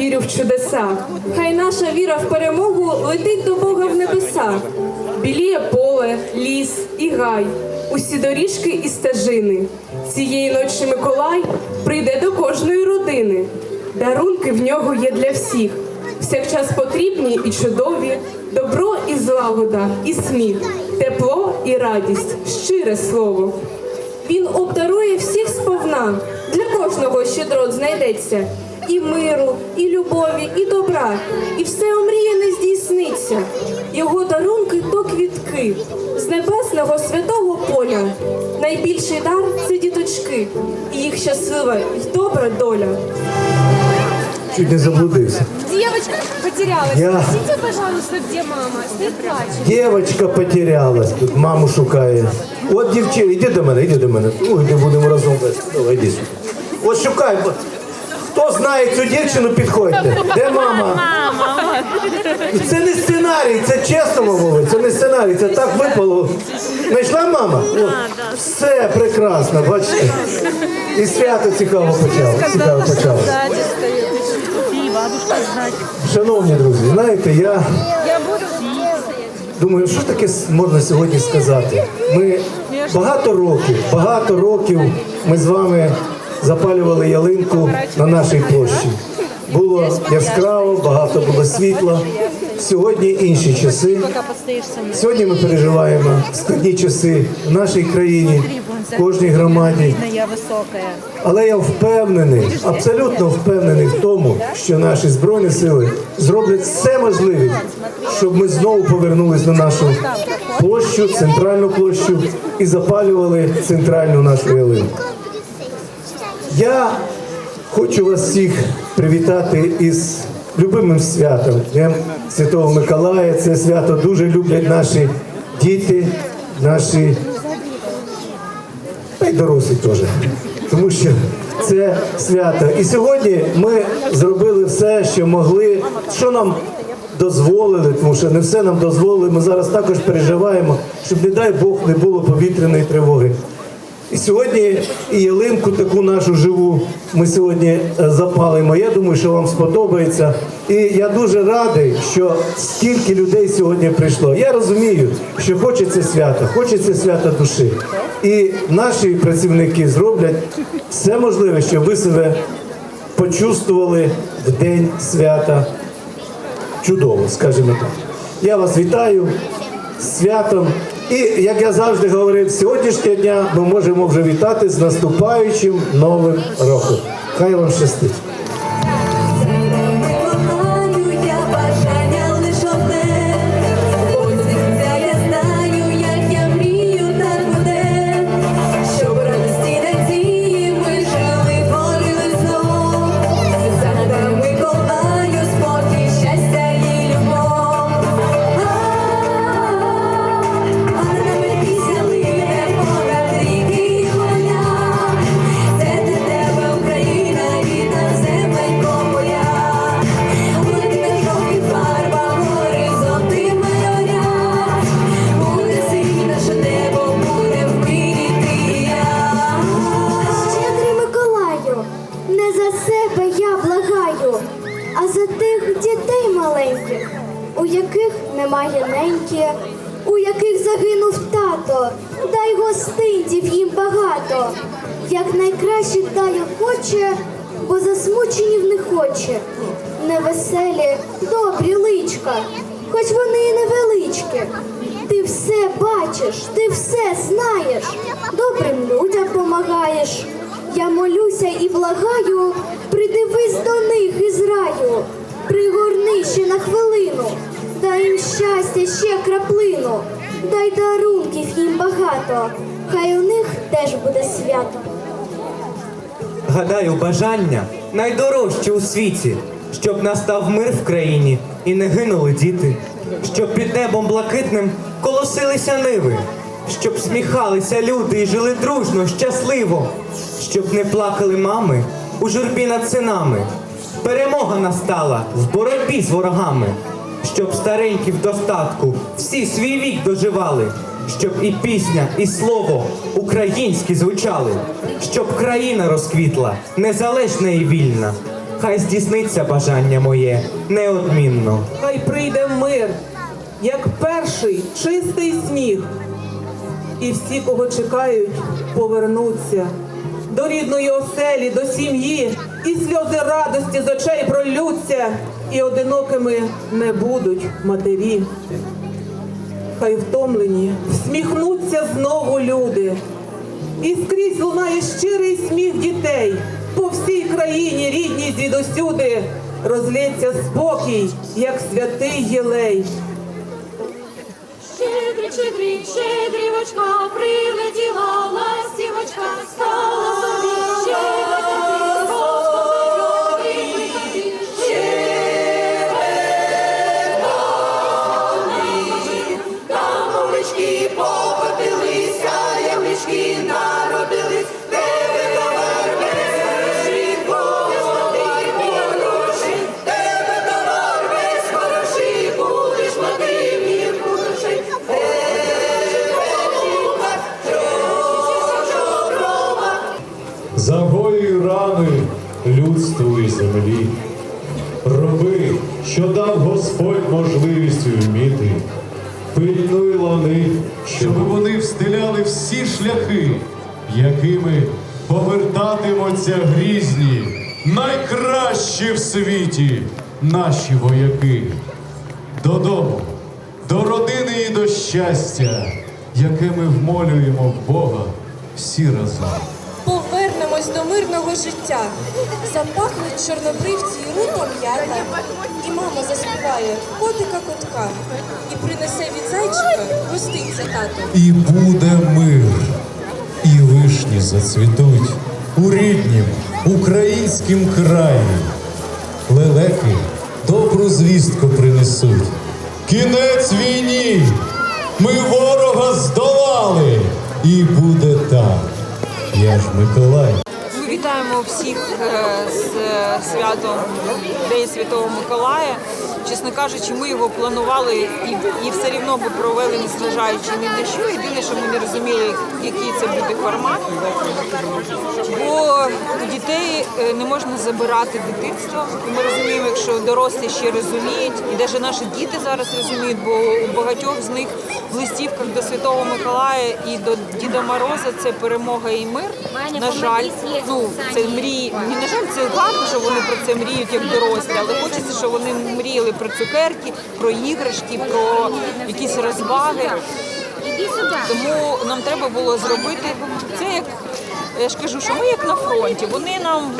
вірю в чудеса. Хай наша віра в перемогу летить до Бога в небеса. Біліє поле, ліс і гай, усі доріжки і стежини. Цієї ночі Миколай прийде до кожної родини. Дарунки в нього є для всіх. Всякчас потрібні і чудові, добро і злагода, і сміх, тепло і радість, щире слово. Він обдарує всіх сповна, для кожного щедрот знайдеться. І миру, і любові, і добра, і все омріяне здійсниться. Його дарунки то квітки з небесного святого поля. Найбільший дар це діточки, і їх щаслива й добра доля. Чуть не заблудився. Девочка потерялась. Я- Спросите, пожалуйста, где мама? Стоит плачет. Дівочка потерялась, тут маму шукає. От дівчина, іди до мене, іди до мене. Ой, не будемо разом. Давай, іди сюди. От шукай. Хто знає цю дівчину, підходьте. Де мама? Це не сценарій, це чесно мовили, це не сценарій, це так випало. Знайшла мама? Все прекрасно, бачите. І свято цікаво почало. Цікаво почало. Шановні друзі, знаєте, я Я Думаю, що таке можна сьогодні сказати? Ми багато років, багато років ми з вами запалювали ялинку на нашій площі. Було яскраво, багато було світла. Сьогодні інші часи. Сьогодні ми переживаємо складні часи в нашій країні, в кожній громаді. Але я впевнений, абсолютно впевнений в тому, що наші збройні сили зроблять все можливе, щоб ми знову повернулись на нашу площу, центральну площу і запалювали центральну нашу ялинку. Я хочу вас всіх привітати із любимим святом Днем Святого Миколая. Це свято дуже люблять наші діти, наші та й дорослі теж. Тому що це свято. І сьогодні ми зробили все, що могли, що нам дозволили, тому що не все нам дозволили. Ми зараз також переживаємо, щоб, не дай Бог, не було повітряної тривоги. І сьогодні і ялинку таку нашу живу ми сьогодні е, запалимо. Я думаю, що вам сподобається. І я дуже радий, що стільки людей сьогодні прийшло. Я розумію, що хочеться свята, хочеться свята душі. І наші працівники зроблять все можливе, щоб ви себе почувствували в день свята чудово, скажімо так. Я вас вітаю з святом. І як я завжди говорив, сьогоднішнього дня ми можемо вже вітати з наступаючим новим роком. Хай вам щастить. Багато, як найкраще даю хоче, бо засмученів не хоче. Невеселі, добрі личка, хоч вони і невеличкі. Ти все бачиш, ти все знаєш, добрим людям помагаєш. Я молюся і благаю, придивись до них із раю, пригорни ще на хвилину, дай їм щастя ще краплину, дай дарунків їм багато, хай у них теж буде свято. Гадаю, бажання найдорожче у світі, щоб настав мир в країні і не гинули діти, щоб під небом блакитним колосилися ниви, щоб сміхалися люди і жили дружно, щасливо, щоб не плакали мами у журбі над синами. Перемога настала в боротьбі з ворогами, щоб старенькі в достатку всі свій вік доживали, щоб і пісня, і слово українські звучали, щоб країна розквітла, незалежна і вільна. Хай здійсниться бажання моє неодмінно. Хай прийде мир, як перший чистий сніг. І всі, кого чекають, повернуться до рідної оселі, до сім'ї, і сльози радості з очей пролються, і одинокими не будуть матері. Хай втомлені, всміхнуться знову люди. І скрізь лунає щирий сміх дітей. По всій країні, рідній звідусюди, розлється спокій, як святий єлей. Щедрик, щедрик, щедрівочка, прилетіла ластівочка, стала собі щедрик, Загоюй людству і землі. Роби, що дав Господь можливість вміти. Пильнуй лани, щоб вони встиляли всі шляхи, якими повертатимуться грізні, найкращі в світі наші вояки. Додому, до родини і до щастя, яке ми вмолюємо в Бога всі разом. Повернемось до мирного життя. Запахнуть чорнобривці і руком м'ята. І мама заспіває котика котка і принесе від зайчика гостинця тату. І буде мир, і вишні зацвітуть у ріднім українськім краї. Лелеки добру звістку принесуть. Кінець війні! Ми ворога здолали! І буде так. Я ж Миколай. Вітаємо всіх е, з е, святом День Святого Миколая. Чесно кажучи, ми його планували і, і все рівно би провели, незважаючи ні на що. Єдине, що ми не розуміли, який це буде формат. Бо у дітей е, не можна забирати дитинство. Ми розуміємо, якщо дорослі ще розуміють, і навіть наші діти зараз розуміють, бо у багатьох з них в листівках до Святого Миколая і до Діда Мороза це перемога і мир. На жаль, ну це мрії. Ні, на жаль, це гарно, що вони про це мріють як дорослі, але хочеться, щоб вони мріяли про цукерки, про іграшки, про якісь розваги. Тому нам треба було зробити це як я ж кажу, що ми як на фронті. Вони нам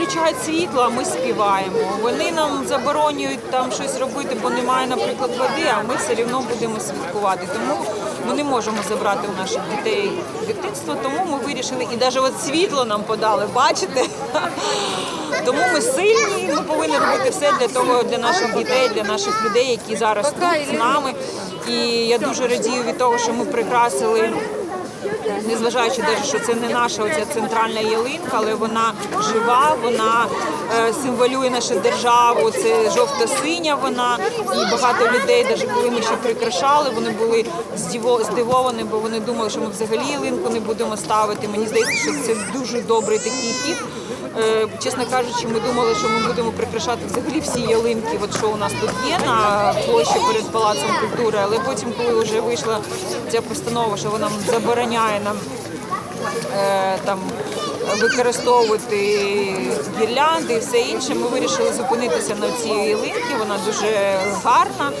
виключають світло, а ми співаємо. Вони нам заборонюють там щось робити, бо немає, наприклад, води, а ми все одно будемо святкувати. Тому ми не можемо забрати у наших дітей дитинство, тому ми вирішили, і навіть от світло нам подали, бачите? Тому ми сильні, ми повинні робити все для того, для наших дітей, для наших людей, які зараз тут з нами. І я дуже радію від того, що ми прикрасили незважаючи навіть, що це не наша оця центральна ялинка, але вона жива, вона е, символює нашу державу. Це жовто-синя вона. І багато людей, навіть коли ми ще прикрашали, вони були здиво- здивовані, бо вони думали, що ми взагалі ялинку не будемо ставити. Мені здається, що це дуже добрий такий хід. Е, Чесно кажучи, ми думали, що ми будемо прикрашати взагалі всі ялинки, от що у нас тут є на площі перед палацом культури. Але потім, коли вже вийшла ця постанова, що вона забороняє нам е, там використовувати гірлянди і все інше. Ми вирішили зупинитися на цій ялинці. Вона дуже гарна.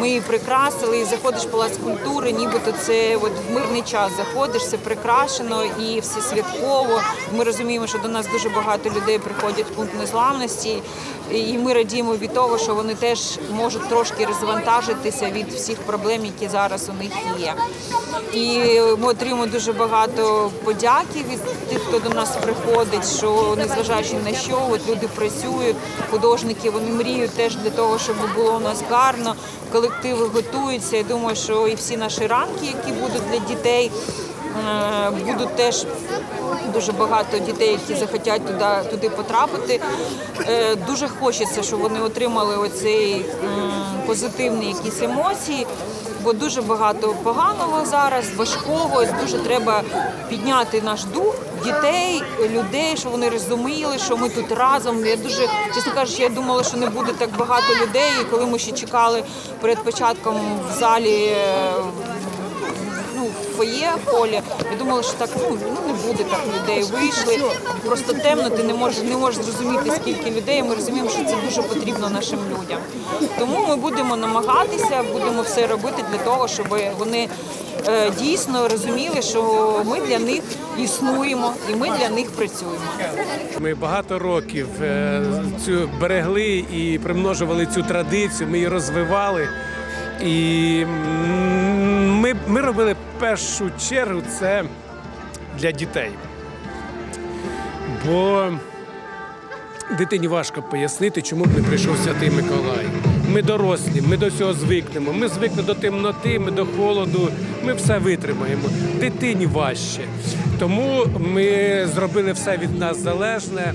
Ми її прикрасили і заходиш в палац культури, нібито це от в мирний час заходиш, все прикрашено і все святково. Ми розуміємо, що до нас дуже багато людей приходять в пункт незламності, і ми радіємо від того, що вони теж можуть трошки розвантажитися від всіх проблем, які зараз у них є. І ми отримуємо дуже багато подяки від тих, хто до нас приходить, що незважаючи на що, от люди працюють, художники вони мріють теж для того, щоб було у нас гарно. Колективи готуються. Я думаю, що і всі наші ранки, які будуть для дітей, е, будуть теж дуже багато дітей, які захотять туди, туди потрапити. Е, Дуже хочеться, щоб вони отримали оцей позитивний якісь емоції. Бо дуже багато поганого зараз, важкого. Дуже треба підняти наш дух дітей, людей, щоб вони розуміли, що ми тут разом. Я дуже, чесно кажучи, я думала, що не буде так багато людей. І коли ми ще чекали перед початком в залі. Е, Ну, в фоє полі. Я думала, що так ну, ну не буде так людей. Вийшли просто темно. Ти не можеш не можеш зрозуміти, скільки людей. Ми розуміємо, що це дуже потрібно нашим людям. Тому ми будемо намагатися, будемо все робити для того, щоб вони е, дійсно розуміли, що ми для них існуємо і ми для них працюємо. Ми багато років е, цю берегли і примножували цю традицію. Ми її розвивали. І ми, ми робили першу чергу це для дітей. Бо дитині важко пояснити, чому б не прийшов Святий Миколай. Ми дорослі, ми до цього звикнемо. Ми звикли до темноти, ми до холоду, ми все витримаємо. Дитині важче. Тому ми зробили все від нас залежне.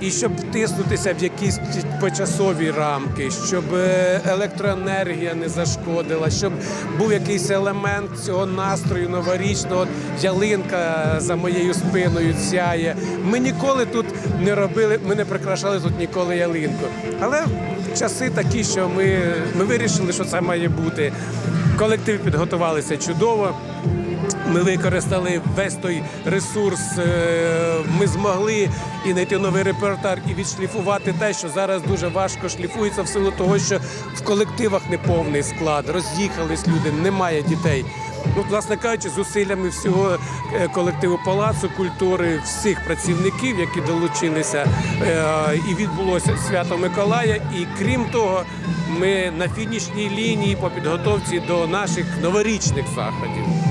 І щоб втиснутися в якісь почасові рамки, щоб е, електроенергія не зашкодила, щоб був якийсь елемент цього настрою новорічного. Ялинка за моєю спиною сяє. Ми ніколи тут не робили, ми не прикрашали тут ніколи ялинку. Але часи такі, що ми, ми вирішили, що це має бути. Колективи підготувалися чудово. Ми використали весь той ресурс. е, Ми змогли і знайти новий репертуар, і відшліфувати те, що зараз дуже важко шліфується в силу того, що в колективах неповний склад, роз'їхались люди, немає дітей. Ну, власне кажучи, зусиллями всього е, колективу Палацу культури, всіх працівників, які долучилися, е, і відбулося свято Миколая. І крім того, ми на фінішній лінії по підготовці до наших новорічних заходів.